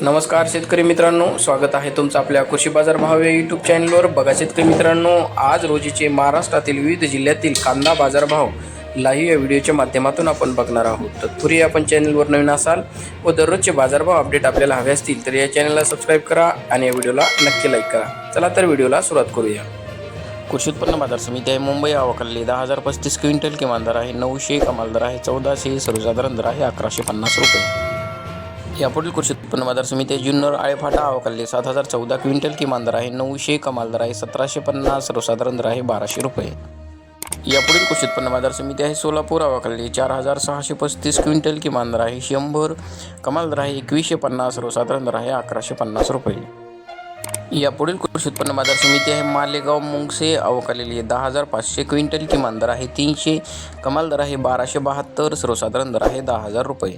नमस्कार शेतकरी मित्रांनो स्वागत आहे तुमचं आपल्या कृषी बाजार भाव या यूट्यूब चॅनलवर बघा शेतकरी मित्रांनो आज रोजीचे महाराष्ट्रातील विविध जिल्ह्यातील कांदा बाजारभाव लाईव्ह या व्हिडिओच्या माध्यमातून आपण बघणार आहोत. तत्पूर्वी आपण चॅनलवर नवीन असाल व दररोजचे बाजारभाव अपडेट आपल्याला हवे असतील तर या चॅनलला सबस्क्राईब करा आणि या व्हिडिओला नक्की लाईक करा. चला तर व्हिडिओला सुरुवात करूया. कृषी उत्पन्न बाजार समिती आहे मुंबई. अवकाली दहा हजार पस्तीस क्विंटल किमान दर आहे नऊशे कमाल दर आहे चौदाशे सर्वसाधारण दर आहे अकराशे पन्नास रुपये. यापुढील कृषी उत्पन्न बाजार समिती आहे जुन्नर आळेफाटा अवकाली सात हजार चौदा क्विंटल किमान दर आहे नऊशे कमाल दर आहे सतराशे पन्नास सर्वसाधारण दर आहे बाराशे रुपये. यापुढील कृषी उत्पन्न बाजार समिती आहे सोलापूर अवकाली चार हजार सहाशे पस्तीस क्विंटल किमान दर आहे शंभर कमाल दर आहे एकवीसशे पन्नास सर्वसाधारण दर आहे अकराशे पन्नास रुपये. यापुढील कृषी उत्पन्न बाजार समिती आहे मालेगाव मुंगसे अवकालेली दहा हजार पाचशे क्विंटल किमान दर आहे तीनशे कमाल दर आहे बाराशे बहात्तर सर्वसाधारण दर आहे दहा हजार रुपये.